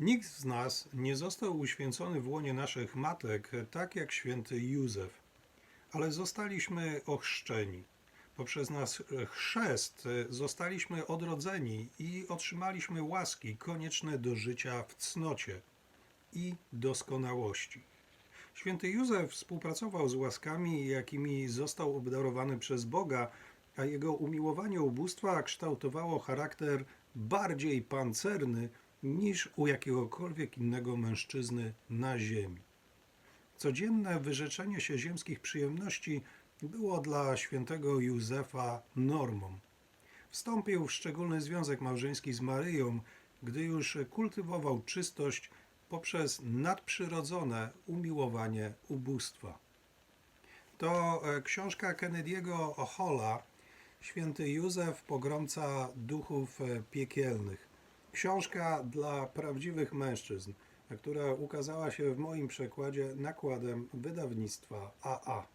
Nikt z nas nie został uświęcony w łonie naszych matek tak jak święty Józef, ale zostaliśmy ochrzczeni. Poprzez nasz chrzest zostaliśmy odrodzeni i otrzymaliśmy łaski konieczne do życia w cnocie i doskonałości. Święty Józef współpracował z łaskami, jakimi został obdarowany przez Boga, a jego umiłowanie ubóstwa kształtowało charakter bardziej pancerny niż u jakiegokolwiek innego mężczyzny na ziemi. Codzienne wyrzeczenie się ziemskich przyjemności było dla świętego Józefa normą. Wstąpił w szczególny związek małżeński z Maryją, gdy już kultywował czystość poprzez nadprzyrodzone umiłowanie ubóstwa. To e, książka Kennedy'ego Holla, Święty Józef, pogromca duchów e, piekielnych. Książka dla prawdziwych mężczyzn, która ukazała się w moim przekładzie nakładem wydawnictwa AA.